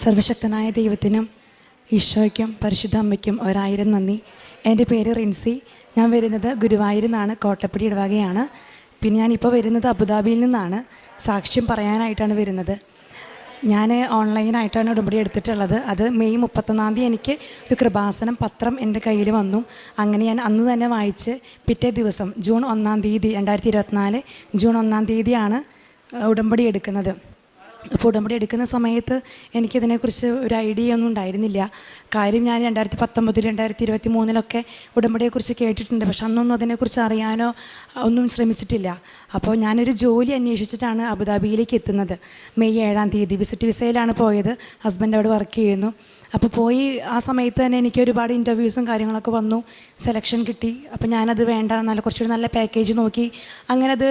സർവശക്തനായ ദൈവത്തിനും ഈശോയ്ക്കും പരിശുദ്ധ അമ്മയ്ക്കും ഒരായിരം നന്ദി. എന്റെ പേര് റിൻസി. ഞാൻ വരുന്നത് ഗുരുവായൂരിൽ നിന്നാണ്. കോട്ടപ്പടി ഇടവകയാണ്. പിന്നെ ഞാനിപ്പോൾ വരുന്നത് അബുദാബിയിൽ നിന്നാണ്. സാക്ഷ്യം പറയാനായിട്ടാണ് വരുന്നത്. ഞാൻ ഓൺലൈനായിട്ടാണ് ഉടമ്പടി എടുത്തിട്ടുള്ളത്. അത് മെയ് മുപ്പത്തൊന്നാം തീയതി എനിക്ക് ഒരു കൃപാസനം പത്രം എന്റെ കയ്യിൽ വന്നു. അങ്ങനെ ഞാൻ അന്ന് തന്നെ വായിച്ച് പിറ്റേ ദിവസം ജൂൺ ഒന്നാം തീയതി രണ്ടായിരത്തി ഇരുപത്തിനാല് ജൂൺ ഒന്നാം തീയതിയാണ് ഉടമ്പടി എടുക്കുന്നത്. അപ്പോൾ ഉടമ്പടി എടുക്കുന്ന സമയത്ത് എനിക്കിതിനെക്കുറിച്ച് ഒരു ഐഡിയ ഒന്നും ഉണ്ടായിരുന്നില്ല. കാര്യം ഞാൻ രണ്ടായിരത്തി പത്തൊമ്പതിൽ രണ്ടായിരത്തി ഇരുപത്തി മൂന്നിലൊക്കെ ഉടമ്പടിയെക്കുറിച്ച് കേട്ടിട്ടുണ്ട്. പക്ഷെ അന്നൊന്നും അതിനെക്കുറിച്ച് അറിയാനോ ഒന്നും ശ്രമിച്ചിട്ടില്ല. അപ്പോൾ ഞാനൊരു ജോലി അന്വേഷിച്ചിട്ടാണ് അബുദാബിയിലേക്ക് എത്തുന്നത്. മെയ് ഏഴാം തീയതി വിസിറ്റ് വിസയിലാണ് പോയത്. ഹസ്ബൻഡ് അവിടെ വർക്ക് ചെയ്യുന്നു. അപ്പോൾ പോയി ആ സമയത്ത് തന്നെ എനിക്ക് ഒരുപാട് ഇന്റർവ്യൂസും കാര്യങ്ങളൊക്കെ വന്നു. സെലക്ഷൻ കിട്ടി. അപ്പോൾ ഞാനത് വേണ്ട നല്ല കുറച്ചൊരു നല്ല പാക്കേജ് നോക്കി അങ്ങനെ അത്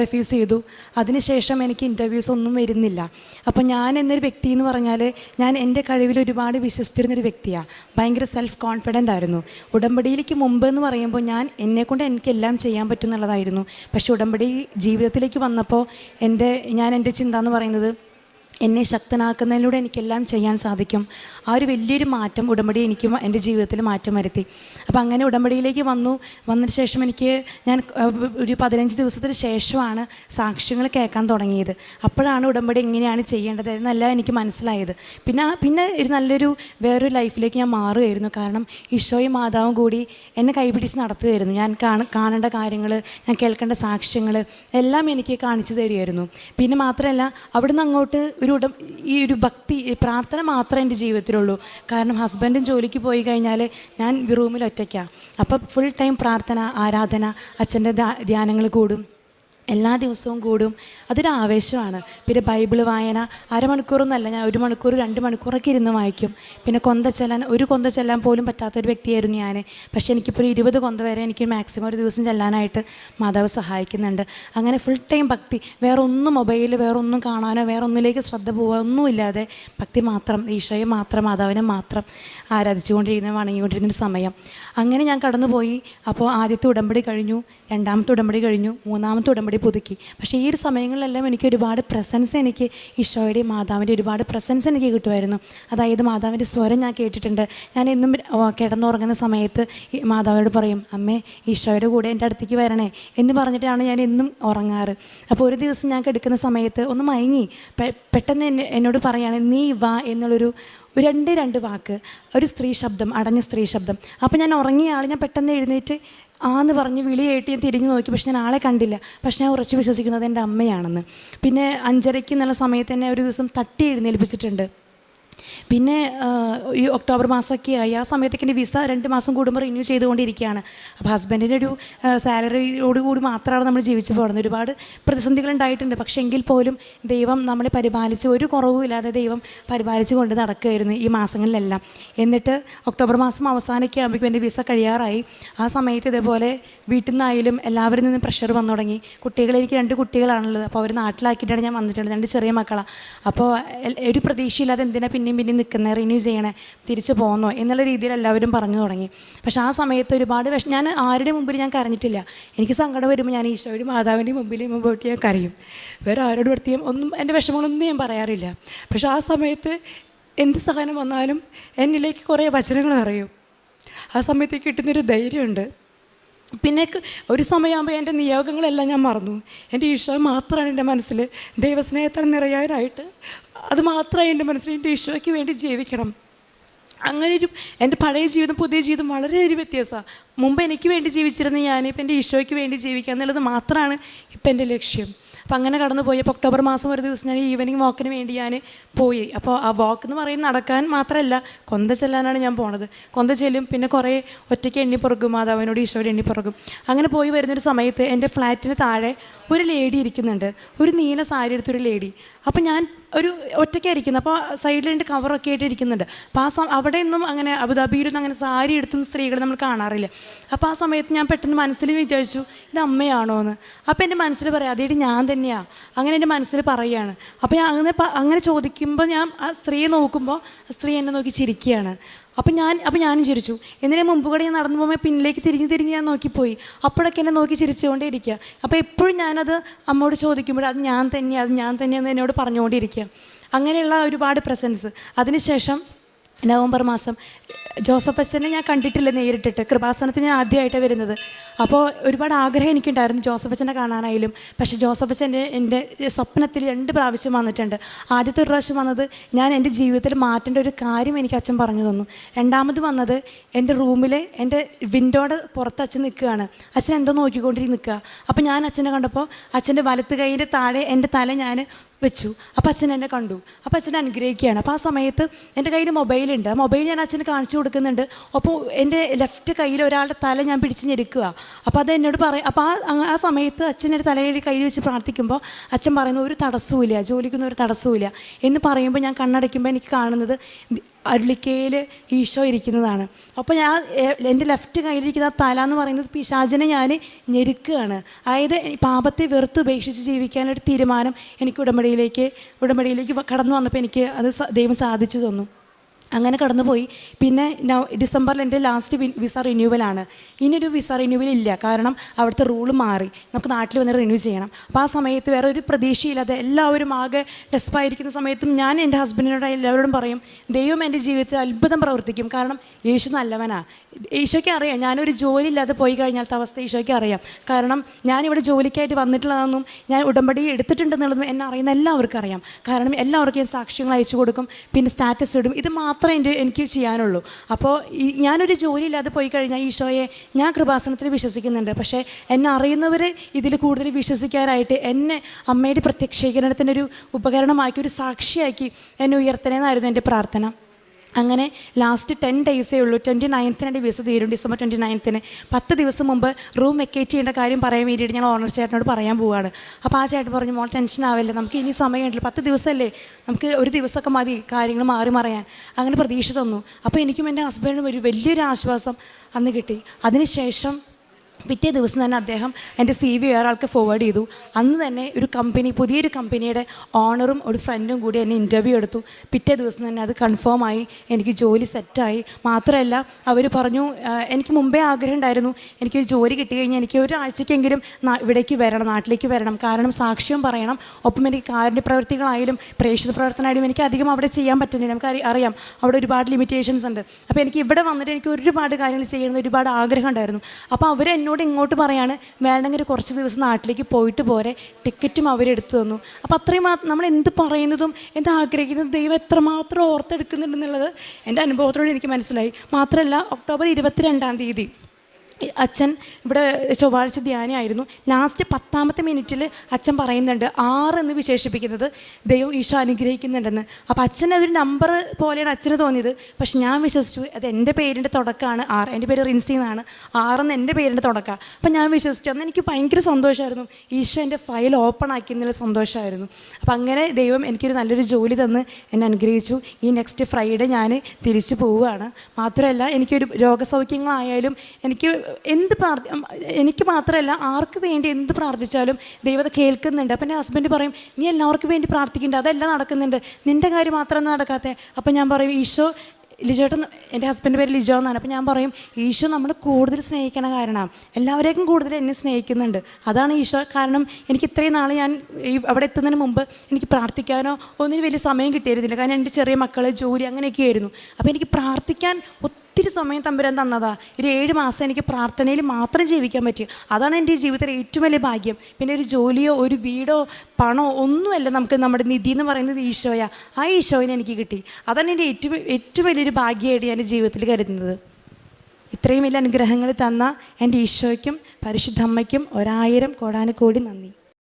റിഫ്യൂസ് ചെയ്തു. അതിനുശേഷം എനിക്ക് ഇന്റർവ്യൂസ് ഒന്നും വരുന്നില്ല. അപ്പോൾ ഞാൻ എന്നൊരു വ്യക്തി എന്ന് പറഞ്ഞാൽ ഞാൻ എന്റെ കഴിവിൽ ഒരുപാട് വിശ്വസിച്ചിരുന്നൊരു വ്യക്തിയാണ് ഭയങ്കര സെൽഫ് കോൺഫിഡന്റ് ആയിരുന്നു. ഉടമ്പടിയിലേക്ക് മുമ്പ് എന്ന് പറയുമ്പോൾ ഞാൻ എന്നെക്കൊണ്ട് എനിക്കെല്ലാം ചെയ്യാൻ പറ്റും എന്നുള്ളതായിരുന്നു. പക്ഷേ ഉടമ്പടി ജീവിതത്തിലേക്ക് വന്നപ്പോൾ എന്റെ ഞാൻ എന്റെ ചിന്ത എന്ന് പറയുന്നത് എന്നെ ശക്തനാക്കുന്നതിലൂടെ എനിക്കെല്ലാം ചെയ്യാൻ സാധിക്കും. ആ ഒരു വലിയൊരു മാറ്റം ഉടമ്പടി എനിക്ക് എന്റെ ജീവിതത്തിൽ മാറ്റം വരുത്തി. അപ്പോൾ അങ്ങനെ ഉടമ്പടിയിലേക്ക് വന്നു. വന്നതിന് ശേഷം എനിക്ക് ഞാൻ ഒരു പതിനഞ്ച് ദിവസത്തിന് ശേഷമാണ് സാക്ഷ്യങ്ങൾ കേൾക്കാൻ തുടങ്ങിയത്. അപ്പോഴാണ് ഉടമ്പടി എങ്ങനെയാണ് ചെയ്യേണ്ടത് എന്നെല്ലാം എനിക്ക് മനസ്സിലായത്. പിന്നെ പിന്നെ ഒരു നല്ലൊരു വേറൊരു ലൈഫിലേക്ക് ഞാൻ മാറുകയായിരുന്നു. കാരണം ഈശോയും മാതാവും കൂടി എന്നെ കൈപിടിച്ച് നടത്തുകയായിരുന്നു. ഞാൻ കാണ കാണേണ്ട കാര്യങ്ങൾ ഞാൻ കേൾക്കേണ്ട സാക്ഷ്യങ്ങൾ എല്ലാം എനിക്ക് കാണിച്ചു തരുമായിരുന്നു പിന്നെ മാത്രമല്ല അവിടുന്ന് അങ്ങോട്ട് ഒരു ഈ ഒരു ഭക്തി പ്രാർത്ഥന മാത്രമേ എന്റെ ജീവിതത്തിലുള്ളൂ. കാരണം ഹസ്ബൻഡും ജോലിക്ക് പോയി കഴിഞ്ഞാൽ ഞാൻ റൂമിൽ ഒറ്റയ്ക്കാണ് അപ്പം ഫുൾ ടൈം പ്രാർത്ഥന ആരാധന അച്ഛന്റെ ധ്യാനങ്ങൾ കൂടും. എല്ലാ ദിവസവും കൂടും. അതൊരു ആവേശമാണ്. പിന്നെ ബൈബിൾ വായന അരമണിക്കൂറൊന്നല്ല ഞാൻ ഒരു മണിക്കൂർ രണ്ട് മണിക്കൂറൊക്കെ ഇരുന്ന് വായിക്കും. പിന്നെ കൊന്ത ചെല്ലാൻ ഒരു കൊന്ത ചെല്ലാൻ പോലും പറ്റാത്തൊരു വ്യക്തിയായിരുന്നു ഞാൻ പക്ഷേ എനിക്കിപ്പോൾ ഒരു ഇരുപത് കൊന്ത വരെ എനിക്ക് മാക്സിമം ഒരു ദിവസം ചെല്ലാനായിട്ട് മാതാവ് സഹായിക്കുന്നുണ്ട്. അങ്ങനെ ഫുൾ ടൈം ഭക്തി വേറെ ഒന്നും മൊബൈൽ വേറെ ഒന്നും കാണാനോ വേറെ ഒന്നിലേക്ക് ശ്രദ്ധ പോകാൻ ഒന്നുമില്ലാതെ ഭക്തി മാത്രം ഈശോയെ മാത്രം മാതാവിനെ മാത്രം ആരാധിച്ചുകൊണ്ടിരിക്കുന്ന വണങ്ങിക്കൊണ്ടിരുന്ന സമയം. അങ്ങനെ ഞാൻ കടന്നുപോയി. അപ്പോൾ ആദ്യത്തെ ഉടമ്പടി കഴിഞ്ഞു രണ്ടാമത്തെ ഉടമ്പടി കഴിഞ്ഞു മൂന്നാമത്തെ ഉടമ്പടി പുതുക്കി. പക്ഷേ ഈ ഒരു സമയങ്ങളിലെല്ലാം എനിക്ക് ഒരുപാട് പ്രസൻസ് എനിക്ക് ഈശോയുടെയും മാതാവിന്റെ ഒരുപാട് പ്രസൻസ് എനിക്ക് കിട്ടുമായിരുന്നു. അതായത് മാതാവിന്റെ സ്വരം ഞാൻ കേട്ടിട്ടുണ്ട്. ഞാൻ എന്നും കിടന്നുറങ്ങുന്ന സമയത്ത് മാതാവിനോട് പറയും അമ്മേ ഈശോയുടെ കൂടെ എന്റെ അടുത്തേക്ക് വരണേ എന്ന് പറഞ്ഞിട്ടാണ് ഞാൻ എന്നും ഉറങ്ങാറ്. അപ്പോൾ ഒരു ദിവസം ഞാൻ കിടക്കുന്ന സമയത്ത് ഒന്ന് മയങ്ങി. പെട്ടെന്ന് എന്നെ എന്നോട് പറയാണ് നീ വാ എന്നുള്ളൊരു രണ്ട് രണ്ട് വാക്ക്. ഒരു സ്ത്രീ ശബ്ദം അടഞ്ഞ സ്ത്രീ ശബ്ദം. അപ്പോൾ ഞാൻ ഉറങ്ങിയ ആൾ ഞാൻ പെട്ടെന്ന് എഴുന്നേറ്റ് ആന്ന് പറഞ്ഞ് വിളിയായിട്ട് ഞാൻ തിരിഞ്ഞു നോക്കി. പക്ഷെ ഞാൻ ആളെ കണ്ടില്ല. പക്ഷെ ഞാൻ ഉറച്ചു വിശ്വസിക്കുന്നത് എന്റെ അമ്മയാണെന്ന്. പിന്നെ അഞ്ചരയ്ക്ക് എന്നുള്ള സമയത്ത് തന്നെ ഒരു ദിവസം തട്ടി എഴുന്നേൽപ്പിച്ചിട്ടുണ്ട്. പിന്നെ ഈ ഒക്ടോബർ മാസമൊക്കെ ആയി. ആ സമയത്തേക്ക് എന്റെ വിസ രണ്ട് മാസം കൂടുമ്പോൾ റിന്യൂ ചെയ്തുകൊണ്ടിരിക്കുകയാണ്. അപ്പോൾ ഹസ്ബൻഡിന്റെ ഒരു സാലറിയോട് കൂടി മാത്രമാണ് നമ്മൾ ജീവിച്ചു പോകുന്നത് ഒരുപാട് പ്രതിസന്ധികൾ ഉണ്ടായിട്ടുണ്ട്. പക്ഷേ എങ്കിൽ പോലും ദൈവം നമ്മളെ പരിപാലിച്ച് ഒരു കുറവും ഇല്ലാതെ ദൈവം പരിപാലിച്ച് കൊണ്ട് നടക്കുകയായിരുന്നു ഈ മാസങ്ങളിലെല്ലാം. എന്നിട്ട് ഒക്ടോബർ മാസം അവസാനമൊക്കെ ആകുമ്പോഴേക്കും എന്റെ വിസ കഴിയാറായി. ആ സമയത്ത് ഇതേപോലെ വീട്ടിൽ നിന്നായാലും എല്ലാവരിൽ നിന്നും പ്രഷർ വന്നു തുടങ്ങി. കുട്ടികൾ എനിക്ക് രണ്ട് കുട്ടികളാണുള്ളത്. അപ്പോൾ അവർ നാട്ടിലാക്കിയിട്ടാണ് ഞാൻ വന്നിട്ടുള്ളത്. രണ്ട് ചെറിയ മക്കളാണ്. അപ്പോൾ ഒരു പ്രതീക്ഷയില്ലാതെ എന്തിനാ പിന്നെയും പിന്നെയും നിൽക്കുന്നത് റിന്യൂ ചെയ്യണേ തിരിച്ചു പോകുന്നോ എന്നുള്ള രീതിയിൽ എല്ലാവരും പറഞ്ഞു തുടങ്ങി. പക്ഷേ ആ സമയത്ത് ഒരുപാട് വിഷം ഞാൻ ആരുടെ മുമ്പിൽ ഞാൻ കരഞ്ഞിട്ടില്ല. എനിക്ക് സങ്കടം വരുമ്പോൾ ഞാൻ ഈശോയുടെ മാതാവിന്റെ മുമ്പിൽ പോയിട്ട് ഞാൻ കരയും. വേറെ ആരോട് പ്രത്യേകം ഒന്നും എന്റെ വിഷമങ്ങളൊന്നും ഞാൻ പറയാറില്ല. പക്ഷേ ആ സമയത്ത് എന്ത് സഹനം വന്നാലും എന്നിലേക്ക് കുറേ വചനങ്ങൾ നിറയും. ആ സമയത്ത് കിട്ടുന്നൊരു ധൈര്യമുണ്ട്. പിന്നെ ഒരു സമയമാകുമ്പോൾ എന്റെ നിയോഗങ്ങളെല്ലാം ഞാൻ മറന്നു. എന്റെ ഈശോ മാത്രമാണ് എന്റെ മനസ്സിൽ ദൈവസ്നേഹത്താൽ നിറയാനായിട്ട് അത് മാത്രമേ എന്റെ മനസ്സിൽ എന്റെ ഈശോയ്ക്ക് വേണ്ടി ജീവിക്കണം. അങ്ങനെ ഒരു എന്റെ പഴയ ജീവിതം പുതിയ ജീവിതം വളരെ ഒരു വ്യത്യാസമാണ് മുമ്പ് എനിക്ക് വേണ്ടി ജീവിച്ചിരുന്ന ഞാൻ ഇപ്പം എന്റെ ഈശോയ്ക്ക് വേണ്ടി ജീവിക്കുക എന്നുള്ളത് മാത്രമാണ് ഇപ്പം എന്റെ ലക്ഷ്യം. അപ്പം അങ്ങനെ കടന്നു പോയി അപ്പോൾ ഒക്ടോബർ മാസം ഒരു ദിവസം ഞാൻ ഈവനിങ് വാക്കിന് വേണ്ടി ഞാൻ പോയി. അപ്പോൾ ആ വാക്ക് എന്ന് പറയുന്നത് നടക്കാൻ മാത്രമല്ല കൊന്ത ചെല്ലാനാണ് ഞാൻ പോണത്. കൊന്ത ചെല്ലും പിന്നെ കുറേ ഒറ്റയ്ക്ക് എണ്ണി പുറകും മാതാവിനോട് ഈശോയുടെ എണ്ണി പുറകും. അങ്ങനെ പോയി വരുന്നൊരു സമയത്ത് എന്റെ ഫ്ലാറ്റിന് താഴെ ഒരു ലേഡി ഇരിക്കുന്നുണ്ട്. ഒരു നീല സാരി എടുത്തൊരു ലേഡി അപ്പം ഞാൻ ഒരു ഒറ്റയ്ക്കായിരിക്കുന്നത് അപ്പോൾ സൈഡിൽ രണ്ട് കവറൊക്കെ ആയിട്ട് ഇരിക്കുന്നുണ്ട്. അപ്പോൾ ആ സം അവിടെ ഒന്നും അങ്ങനെ അബുദാബിയിലൊന്നും അങ്ങനെ സാരി എടുത്തും സ്ത്രീകൾ നമ്മൾ കാണാറില്ല. അപ്പോൾ ആ സമയത്ത് ഞാൻ പെട്ടെന്ന് മനസ്സിൽ വിചാരിച്ചു ഇത് അമ്മയാണോ എന്ന് അപ്പോൾ എന്റെ മനസ്സിൽ പറയാം അതേടി ഞാൻ തന്നെയാണ് അങ്ങനെ എന്റെ മനസ്സിൽ പറയുകയാണ് അപ്പോൾ ഞാൻ അങ്ങനെ അങ്ങനെ ചോദിക്കുമ്പോൾ ഞാൻ ആ സ്ത്രീയെ നോക്കുമ്പോൾ സ്ത്രീ എന്നെ നോക്കി ചിരിക്കുകയാണ്. അപ്പം ഞാൻ അപ്പം ഞാനും ചിരിച്ചു. എന്നിട്ട് മുമ്പ് കൂടെ ഞാൻ നടന്നു പോകുമ്പോൾ പിന്നിലേക്ക് തിരിഞ്ഞ് തിരിഞ്ഞ് ഞാൻ നോക്കിപ്പോയി? അപ്പോഴൊക്കെ എന്നെ നോക്കി ചിരിച്ചുകൊണ്ടേ ഇരിക്കുക അപ്പോൾ എപ്പോഴും ഞാനത് അമ്മയോട് ചോദിക്കുമ്പോൾ അത് ഞാൻ തന്നെ അത് ഞാൻ തന്നെയെന്ന് എന്നോട് പറഞ്ഞുകൊണ്ടിരിക്കുക അങ്ങനെയുള്ള ഒരുപാട് പ്രസൻസ് അതിനുശേഷം നവംബർ മാസം. ജോസഫ് അച്ഛനെ ഞാൻ കണ്ടിട്ടില്ല നേരിട്ടിട്ട്. കൃപാസനത്തിന് ഞാൻ ആദ്യമായിട്ട് വരുന്നത്. അപ്പോൾ ഒരുപാട് ആഗ്രഹം എനിക്കുണ്ടായിരുന്നു ജോസഫ് അച്ഛനെ കാണാനായാലും. പക്ഷേ ജോസഫ് അച്ഛന്റെ എന്റെ സ്വപ്നത്തിൽ രണ്ട് പ്രാവശ്യം വന്നിട്ടുണ്ട്. ആദ്യത്തെ ഒരു പ്രാവശ്യം വന്നത് ഞാൻ എന്റെ ജീവിതത്തിൽ മാറ്റേണ്ട ഒരു കാര്യം എനിക്ക് അച്ഛൻ പറഞ്ഞു തന്നു. രണ്ടാമത് വന്നത് എന്റെ റൂമിൽ എന്റെ വിൻഡോയുടെ പുറത്ത് അച്ഛൻ നിൽക്കുകയാണ്. അച്ഛൻ എന്തോ നോക്കിക്കൊണ്ടിരിക്കും നിൽക്കുക. അപ്പോൾ ഞാൻ അച്ഛനെ കണ്ടപ്പോൾ അച്ഛന്റെ വലത്ത് കൈയിന്റെ താഴെ എന്റെ തല ഞാൻ വെച്ചു. അപ്പം അച്ഛൻ എന്നെ കണ്ടു. അപ്പം അച്ഛനെ അനുഗ്രഹിക്കുകയാണ്. അപ്പോൾ ആ സമയത്ത് എന്റെ കയ്യിൽ മൊബൈലുണ്ട്. ആ മൊബൈൽ ഞാൻ അച്ഛന് കാണിച്ചു കൊടുക്കുന്നുണ്ട്. അപ്പോൾ എന്റെ ലെഫ്റ്റ് കയ്യിൽ ഒരാളുടെ തല ഞാൻ പിടിച്ച് ഞെരുക്കുക. അപ്പോൾ അത് എന്നോട് പറയും അപ്പോൾ ആ ആ സമയത്ത് അച്ഛന്റെ തലയിൽ കയ്യിൽ വെച്ച് പ്രാർത്ഥിക്കുമ്പോൾ അച്ഛൻ പറയുന്നു ഒരു തടസ്സവുമില്ല. ജോലിക്കൊന്നും ഒരു തടസ്സവുമില്ല. എന്ന് പറയുമ്പോൾ ഞാൻ കണ്ണടയ്ക്കുമ്പോൾ എനിക്ക് കാണുന്നത് അരുളിക്കയിൽ ഈശോ ഇരിക്കുന്നതാണ്. അപ്പോൾ ഞാൻ എന്റെ ലെഫ്റ്റ് കയ്യിലിരിക്കുന്ന തല എന്ന് പറയുന്നത് പിശാചിനെ ഞാൻ ഞെരുക്കുകയാണ്. അതായത് പാപത്തെ വെറുത്ത് ഉപേക്ഷിച്ച് ജീവിക്കാനൊരു തീരുമാനം എനിക്ക് ഉടമ്പടിയിലേക്ക് ഉടമ്പടിയിലേക്ക് കടന്നു വന്നപ്പോൾ എനിക്ക് അത് ദൈവം സാധിച്ചു തന്നു. അങ്ങനെ കടന്നുപോയി. പിന്നെ ഡിസംബറിൽ എന്റെ ലാസ്റ്റ് വിസ റിന്യൂവലാണ് ഇനിയൊരു വിസ റിന്യൂവൽ ഇല്ല. കാരണം അവിടുത്തെ റൂൾ മാറി. നമുക്ക് നാട്ടിൽ വന്ന് റിന്യൂ ചെയ്യണം. അപ്പോൾ ആ സമയത്ത് വേറെ ഒരു പ്രതീക്ഷയില്ലാതെ എല്ലാവരും ആകെ ഡെസ്പായിരിക്കുന്ന സമയത്തും ഞാൻ എന്റെ ഹസ്ബൻഡിനോട് എല്ലാവരോടും പറയും ദൈവം എന്റെ ജീവിതത്തിൽ അത്ഭുതം പ്രവർത്തിക്കും. കാരണം യേശു നല്ലവനാണ് ഈശോയ്ക്ക് അറിയാം. ഞാനൊരു ജോലി ഇല്ലാതെ പോയി കഴിഞ്ഞാലത്തെ അവസ്ഥ ഈശോയ്ക്ക് അറിയാം. കാരണം ഞാനിവിടെ ജോലിക്കായിട്ട് വന്നിട്ടുള്ളതെന്നും ഞാൻ ഉടമ്പടി എടുത്തിട്ടുണ്ടെന്നുള്ളതും എന്നെ അറിയുന്ന എല്ലാവർക്കും അറിയാം. കാരണം എല്ലാവർക്കും സാക്ഷ്യങ്ങൾ അയച്ചു കൊടുക്കും. പിന്നെ സ്റ്റാറ്റസ് ഇടും. ഇത് മാത്രമേ എന്റെ എനിക്ക് ചെയ്യാനുള്ളൂ. അപ്പോൾ ഈ ഞാനൊരു ജോലിയില്ലാതെ പോയി കഴിഞ്ഞാൽ ഈശോയെ ഞാൻ കൃപാസനത്തിൽ വിശ്വസിക്കുന്നുണ്ട്. പക്ഷേ എന്നെ അറിയുന്നവർ ഇതിൽ കൂടുതൽ വിശ്വസിക്കാനായിട്ട് എന്നെ അമ്മയുടെ പ്രത്യക്ഷീകരണത്തിന്റെ ഒരു ഉപകരണമാക്കി ഒരു സാക്ഷിയാക്കി എന്നെ ഉയർത്തണേന്നായിരുന്നു എന്റെ പ്രാർത്ഥന. അങ്ങനെ ലാസ്റ്റ് ടെൻ ഡേയ്സേ ഉള്ളൂ. ട്വന്റി നയൻത്തിന് എന്റെ വിസ തീരും. ഡിസംബർ ട്വന്റി നയൻത്തിന് പത്ത് ദിവസം മുമ്പ് റൂം വെക്കേറ്റ് ചെയ്യേണ്ട കാര്യം പറയാൻ വേണ്ടിയിട്ട് ഞാൻ ഓണർ ചേട്ടനോട് പറയാൻ പോവുകയാണ് അപ്പോൾ ആ ചേട്ടൻ പറഞ്ഞു മോൾ ടെൻഷൻ ആവില്ല. നമുക്ക് ഇനി സമയമുണ്ടല്ലോ പത്ത് ദിവസമല്ലേ നമുക്ക് ഒരു ദിവസമൊക്കെ മതി കാര്യങ്ങൾ മാറി മറയാൻ. അങ്ങനെ പ്രതീക്ഷ തന്നു. അപ്പോൾ എനിക്കും എന്റെ ഹസ്ബൻഡിനും ഒരു വലിയൊരു ആശ്വാസം അന്ന് കിട്ടി. അതിനുശേഷം പിറ്റേ ദിവസം തന്നെ അദ്ദേഹം എന്റെ സി വി ഒരാൾക്ക് ഫോർവേഡ് ചെയ്തു. അന്ന് തന്നെ ഒരു കമ്പനി പുതിയൊരു കമ്പനിയുടെ ഓണറും ഒരു ഫ്രണ്ടും കൂടി എന്നെ ഇന്റർവ്യൂ എടുത്തു. പിറ്റേ ദിവസം തന്നെ അത് കൺഫേം ആയി. എനിക്ക് ജോലി സെറ്റായി മാത്രമല്ല അവർ പറഞ്ഞു എനിക്ക് മുമ്പേ ആഗ്രഹം ഉണ്ടായിരുന്നു. എനിക്കൊരു ജോലി കിട്ടി കഴിഞ്ഞാൽ എനിക്ക് ഒരാഴ്ചക്കെങ്കിലും നാ- ഇവിടേക്ക് വരണം നാട്ടിലേക്ക് വരണം. കാരണം സാക്ഷ്യം പറയണം. ഒപ്പം എനിക്ക് കാരുണ്യ പ്രവർത്തികളായാലും പ്രേക്ഷിത പ്രവർത്തനമായാലും എനിക്ക് അധികം അവിടെ ചെയ്യാൻ പറ്റുന്നില്ല. നമുക്ക് അറിയാം. അവിടെ ഒരുപാട് ലിമിറ്റേഷൻസ് ഉണ്ട്. അപ്പോൾ എനിക്ക് ഇവിടെ വന്നിട്ട് എനിക്ക് ഒരുപാട് കാര്യങ്ങൾ ചെയ്യണമെന്ന് ഒരുപാട് ആഗ്രഹം ഉണ്ടായിരുന്നു. അപ്പോൾ അവർ എന്നോട് ഇങ്ങോട്ട് പറയാണ് വേണമെങ്കിൽ കുറച്ച് ദിവസം നാട്ടിലേക്ക് പോയിട്ട് പോരെ ടിക്കറ്റും അവരെടുത്തു തന്നു. അപ്പോൾ അത്രയും നമ്മൾ എന്ത് പറയുന്നതും എന്ത് ആഗ്രഹിക്കുന്നതും ദൈവം എത്രമാത്രം ഓർത്തെടുക്കുന്നുണ്ടെന്നുള്ളത് എന്റെ അനുഭവത്തിലൂടെ എനിക്ക് മനസ്സിലായി. മാത്രമല്ല ഒക്ടോബർ ഇരുപത്തിരണ്ടാം തീയതി അച്ഛൻ ഇവിടെ ചൊവ്വാഴ്ച ധ്യാനമായിരുന്നു ലാസ്റ്റ് പത്താമത്തെ മിനിറ്റിൽ അച്ഛൻ പറയുന്നുണ്ട് ആറ് എന്ന് വിശേഷിപ്പിക്കുന്നത് ദൈവം ഈശോ അനുഗ്രഹിക്കുന്നുണ്ടെന്ന്. അപ്പോൾ അച്ഛൻ നമ്പർ പോലെയാണ് അച്ഛന് തോന്നിയത്. പക്ഷെ ഞാൻ വിശ്വസിച്ചു അത് എന്റെ പേരിന്റെ തുടക്കമാണ് ആറ് എന്റെ പേര് റിൻസി എന്നാണ്. ആറെന്ന് എന്റെ പേരിന്റെ തുടക്കമാണ് അപ്പം ഞാൻ വിശ്വസിച്ചു അന്ന് എനിക്ക് ഭയങ്കര സന്തോഷമായിരുന്നു. ഈശോ എന്റെ ഫയൽ ഓപ്പൺ ആക്കി എന്നുള്ള സന്തോഷമായിരുന്നു. അപ്പം അങ്ങനെ ദൈവം എനിക്കൊരു നല്ലൊരു ജോലി തന്ന് എന്നെ അനുഗ്രഹിച്ചു. ഈ നെക്സ്റ്റ് ഫ്രൈഡേ ഞാൻ തിരിച്ചു പോവുകയാണ്. മാത്രമല്ല എനിക്കൊരു രോഗസൗഖ്യങ്ങളായാലും എനിക്ക് എന്ത് പ്രാർത്ഥ എനിക്ക് മാത്രമല്ല ആർക്ക് വേണ്ടി എന്ത് പ്രാർത്ഥിച്ചാലും ദൈവത കേൾക്കുന്നുണ്ട്. അപ്പം എന്റെ ഹസ്ബൻഡ് പറയും നീ എല്ലാവർക്കും വേണ്ടി പ്രാർത്ഥിക്കേണ്ട അതെല്ലാം നടക്കുന്നുണ്ട്. നിന്റെ കാര്യം മാത്രം നടക്കാത്തത് അപ്പം ഞാൻ പറയും ഈശോ ലിജോട്ടൻ എന്റെ ഹസ്ബൻഡ് പേര് ലിജോ എന്നാണ്. അപ്പം ഞാൻ പറയും ഈശോ നമ്മൾ കൂടുതൽ സ്നേഹിക്കണ കാരണം. എല്ലാവരേക്കും കൂടുതൽ എന്നെ സ്നേഹിക്കുന്നുണ്ട്. അതാണ് ഈശോ. കാരണം എനിക്ക് ഇത്രയും നാൾ ഞാൻ ഈ അവിടെ എത്തുന്നതിന് മുമ്പ് എനിക്ക് പ്രാർത്ഥിക്കാനോ ഒന്നിനും വലിയ സമയം കിട്ടിയിരുന്നില്ല. കാരണം എന്റെ ചെറിയ മക്കൾ ജോലി അങ്ങനെയൊക്കെ ആയിരുന്നു അപ്പോൾ എനിക്ക് പ്രാർത്ഥിക്കാൻ ഒത്തിരി സമയം തമ്പുരാൻ തന്നതാ. ഒരു ഏഴ് മാസം എനിക്ക് പ്രാർത്ഥനയിൽ മാത്രം ജീവിക്കാൻ പറ്റി. അതാണ് എന്റെ ജീവിതത്തിലെ ഏറ്റവും വലിയ ഭാഗ്യം. പിന്നെ ഒരു ജോലിയോ ഒരു വീടോ പണമോ ഒന്നുമല്ല നമുക്ക് നമ്മുടെ നിധി എന്ന് പറയുന്നത് ഈശോയാ. ആ ഈശോയിനെ എനിക്ക് കിട്ടി. അതാണ് എന്റെ ഏറ്റവും ഏറ്റവും വലിയൊരു ഭാഗ്യമായിട്ട് ഞാൻ ജീവിതത്തിൽ കരുതുന്നത്. ഇത്രയും വലിയ അനുഗ്രഹങ്ങൾ തന്ന എന്റെ ഈശോയ്ക്കും പരിശുദ്ധമ്മയ്ക്കും ഒരായിരം കോടാനുകോടി നന്ദി.